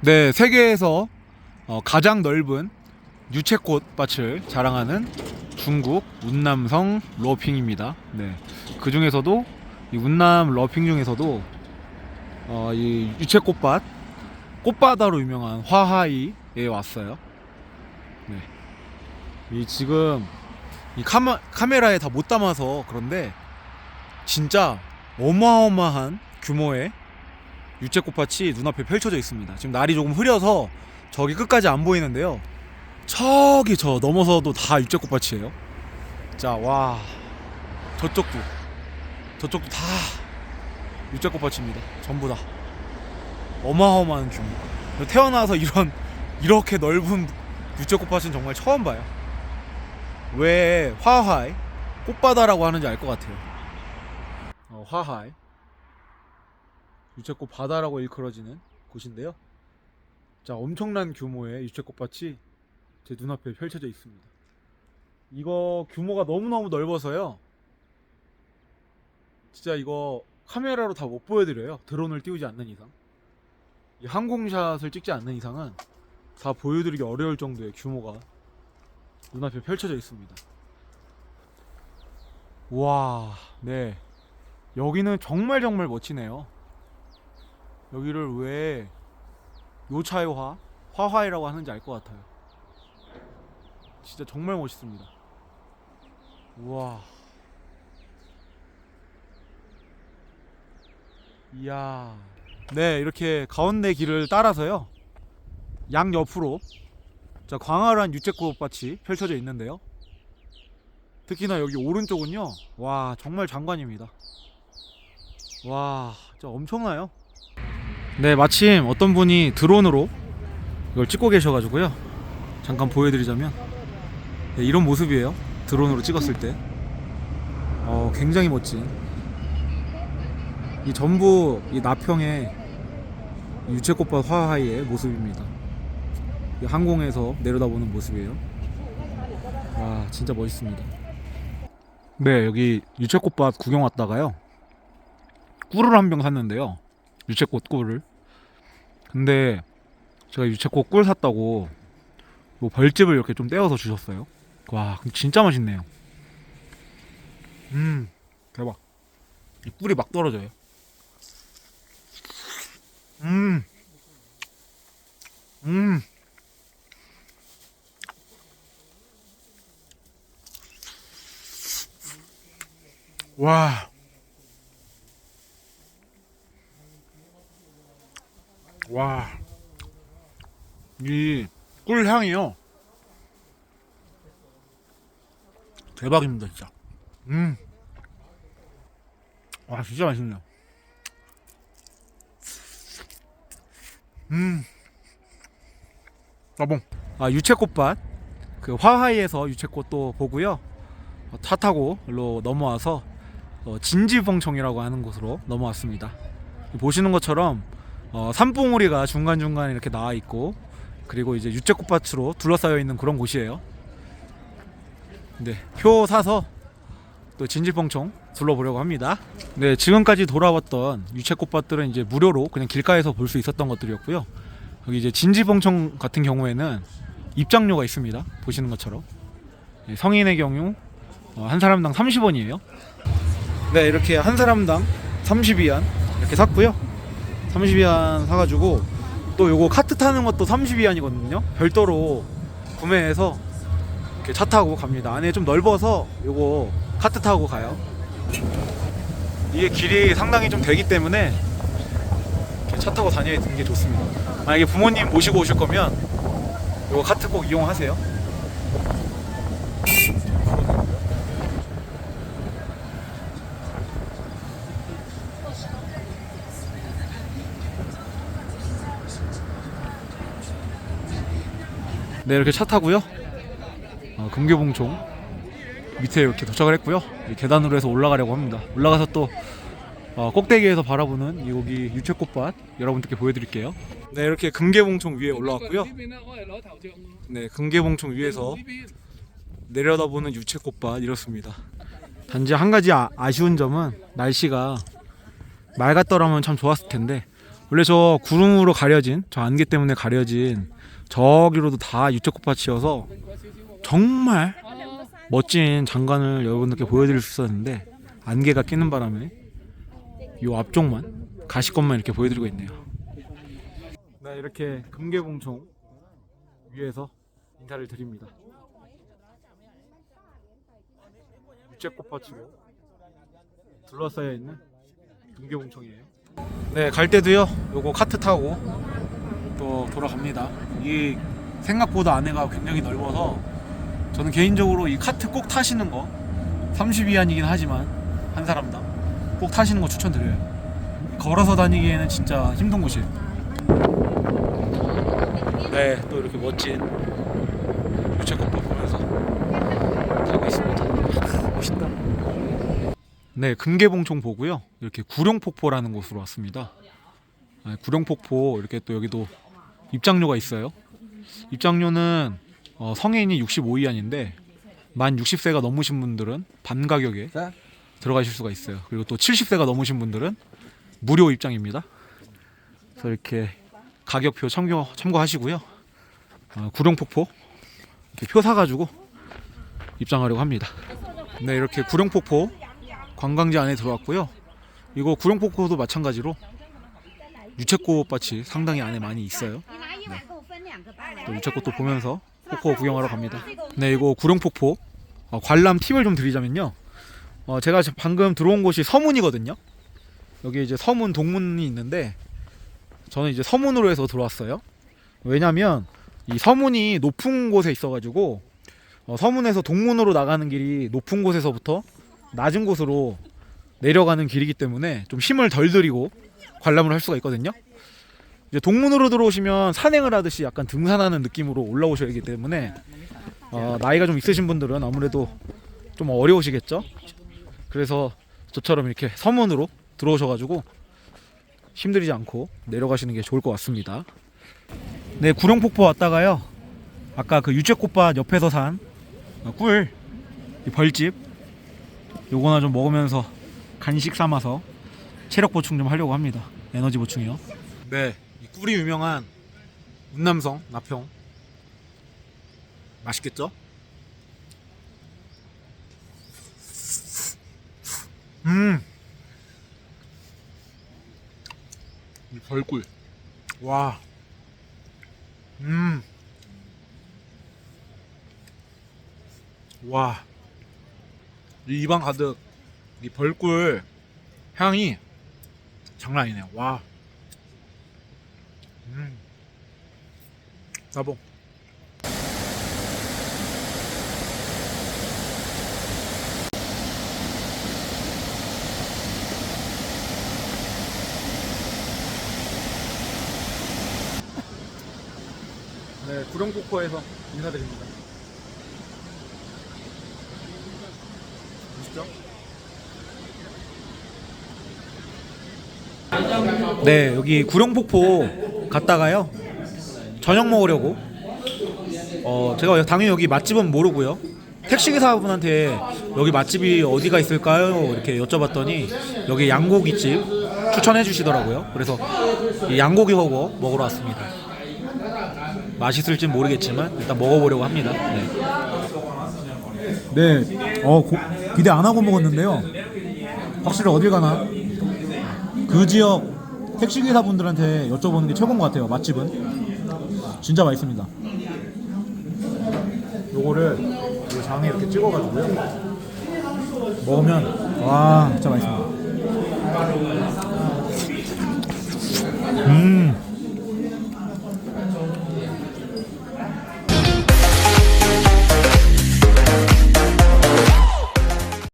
네, 세계에서 어, 가장 넓은 유채꽃 밭을 자랑하는 중국 운남성 러핑입니다. 네, 그 중에서도 이 운남 러핑 중에서도 어, 이 유채꽃밭 꽃바다로 유명한 화하이에 왔어요. 네, 이 지금 이 카마, 카메라에 다 못 담아서 그런데 진짜 어마어마한 규모의 유채꽃밭이 눈앞에 펼쳐져 있습니다. 지금 날이 조금 흐려서 저기 끝까지 안 보이는데요. 저기 저 넘어서도 다 유채꽃밭이에요. 자, 와. 저쪽도. 저쪽도 다 유채꽃밭입니다. 전부 다. 어마어마한 규모. 태어나서 이런, 이렇게 넓은 유채꽃밭은 정말 처음 봐요. 왜 화하이, 꽃바다라고 하는지 알 것 같아요. 어, 화하이. 유채꽃 바다라고 일컬어지는 곳인데요. 자, 엄청난 규모의 유채꽃밭이 제 눈앞에 펼쳐져 있습니다. 이거 규모가 너무너무 넓어서요. 진짜 이거 카메라로 다 못 보여드려요. 드론을 띄우지 않는 이상. 이 항공샷을 찍지 않는 이상은 다 보여드리기 어려울 정도의 규모가 눈앞에 펼쳐져 있습니다. 와, 네. 여기는 정말 정말 멋지네요. 여기를 왜 요차이화, 화화이라고 하는지 알 것 같아요. 진짜 정말 멋있습니다. 우와. 이야. 네, 이렇게 가운데 길을 따라서요. 양 옆으로 자, 광활한 유채꽃밭이 펼쳐져 있는데요. 특히나 여기 오른쪽은요. 와, 정말 장관입니다. 와, 진짜 엄청나요. 네, 마침 어떤 분이 드론으로 이걸 찍고 계셔가지고요. 잠깐 보여드리자면 네, 이런 모습이에요. 드론으로 찍었을 때, 어, 굉장히 멋진. 이 전부 이 나평의 유채꽃밭 화하이의 모습입니다. 이 항공에서 내려다보는 모습이에요. 와, 진짜 멋있습니다. 네, 여기 유채꽃밭 구경 왔다가요. 꿀을 한 병 샀는데요. 유채꽃 꿀을. 근데 제가 유채꽃 꿀 샀다고 뭐 벌집을 이렇게 좀 떼어서 주셨어요. 와, 진짜 맛있네요. 음, 대박. 이 꿀이 막 떨어져요. 음, 음. 와. 와. 이 꿀향이요. 대박입니다, 진짜. 음. 와, 진짜 맛있네요. 음. 나봉. 아, 유채꽃밭. 그 화하이에서 유채꽃도 보고요. 어, 차 타고 일로 넘어와서 어, 진지봉청이라고 하는 곳으로 넘어왔습니다. 보시는 것처럼 어, 산봉우리가 중간중간 이렇게 나와 있고 그리고 이제 유채꽃밭으로 둘러싸여 있는 그런 곳이에요. 네, 표 사서 또 진지봉청 둘러보려고 합니다. 네, 지금까지 돌아왔던 유채꽃밭들은 이제 무료로 그냥 길가에서 볼 수 있었던 것들이었고요. 여기 이제 진지봉청 같은 경우에는 입장료가 있습니다. 보시는 것처럼 네, 성인의 경우 어, 한 사람당 30원이에요. 네, 이렇게 한 사람당 30위안 이렇게 샀고요. 30위안 사가지고 또 요거 카트 타는 것도 30위안이거든요. 별도로 구매해서 이렇게 차 타고 갑니다. 안에 좀 넓어서 요거 카트 타고 가요. 이게 길이 상당히 좀 되기 때문에 차 타고 다니는 게 좋습니다. 만약에 부모님 모시고 오실 거면 요거 카트 꼭 이용하세요. 네 이렇게 차 타고요. 어, 금계봉총 밑에 이렇게 도착을 했고요. 이 계단으로 해서 올라가려고 합니다. 올라가서 또 어, 꼭대기에서 바라보는 이 여기 유채꽃밭 여러분들께 보여드릴게요. 네 이렇게 금계봉총 위에 올라왔고요. 네 금계봉총 위에서 내려다보는 유채꽃밭 이렇습니다. 단지 한 가지 아, 아쉬운 점은 날씨가 맑았더라면 참 좋았을 텐데 원래 저 구름으로 가려진 저 안개 때문에 가려진 저기로도 다 유채꽃밭이어서 정말 멋진 장관을 여러분들께 보여드릴 수 있었는데 안개가 끼는 바람에 이 앞쪽만 가시권만 이렇게 보여드리고 있네요. 네 이렇게 금계봉총 위에서 인사를 드립니다. 유채꽃밭으로 둘러싸여 있는 금계봉총이에요. 네, 갈 때도요. 요거 카트 타고 또 돌아갑니다. 이 생각보다 안에가 굉장히 넓어서 저는 개인적으로 이 카트 꼭 타시는 거 30위안이긴 하지만 한 사람당 꼭 타시는 거 추천드려요. 걸어서 다니기에는 진짜 힘든 곳이에요. 네, 또 이렇게 멋진 유채꽃 보면서 가고 있습니다. 멋있다. 네, 금계봉총 보고요. 이렇게 구룡폭포라는 곳으로 왔습니다. 네, 구룡폭포 이렇게 또 여기도 입장료가 있어요. 입장료는 어, 성인이 65위안인데 만 60세가 넘으신 분들은 반 가격에 들어가실 수가 있어요. 그리고 또 70세가 넘으신 분들은 무료 입장입니다. 그래서 이렇게 가격표 참고 참고하시고요. 어, 구룡폭포 이렇게 표 사가지고 입장하려고 합니다. 네, 이렇게 구룡폭포 관광지 안에 들어왔고요. 이거 구룡폭포도 마찬가지로 유채꽃밭이 상당히 안에 많이 있어요. 네. 또 유채꽃도 보면서 폭포 구경하러 갑니다. 네, 이거 구룡폭포 어, 관람 팁을 좀 드리자면요. 어, 제가 방금 들어온 곳이 서문이거든요. 여기 이제 서문 동문이 있는데 저는 이제 서문으로 해서 들어왔어요. 왜냐면 이 서문이 높은 곳에 있어가지고 어, 서문에서 동문으로 나가는 길이 높은 곳에서부터 낮은 곳으로 내려가는 길이기 때문에 좀 힘을 덜 들이고 관람을 할 수가 있거든요. 이제 동문으로 들어오시면 산행을 하듯이 약간 등산하는 느낌으로 올라오셔야 하기 때문에 어, 나이가 좀 있으신 분들은 아무래도 좀 어려우시겠죠. 그래서 저처럼 이렇게 서문으로 들어오셔가지고 힘들이지 않고 내려가시는 게 좋을 것 같습니다. 네, 구룡폭포 왔다가요. 아까 그 유채꽃밭 옆에서 산 어, 벌집 요거나 좀 먹으면서 간식 삼아서 체력 보충 좀 하려고 합니다. 에너지 보충이요. 네, 이 꿀이 유명한 운남성 나평 맛있겠죠? 음, 이 벌꿀, 와, 음, 와, 이 입안 가득 이 벌꿀 향이 장난 아니네요. 와. 음. 나봉. 네, 구룡폭포에서 인사드립니다. 보시죠. 네, 여기 구룡폭포 갔다가요. 저녁 먹으려고. 어, 제가 당연히 여기 맛집은 모르고요. 택시 기사분한테 여기 맛집이 어디가 있을까요? 이렇게 여쭤봤더니 여기 양고기집 추천해 주시더라고요. 그래서 이 양고기 허거 먹으러 왔습니다. 맛있을진 모르겠지만 일단 먹어보려고 합니다. 네. 네, 어 고- 기대 안 하고 먹었는데요. 확실히 어딜 가나 그 지역 택시 기사 분들한테 여쭤보는 게 최고인 것 같아요. 맛집은 진짜 맛있습니다. 요거를 이 장에 이렇게 찍어가지고요. 먹으면 와 진짜 맛있습니다. 음,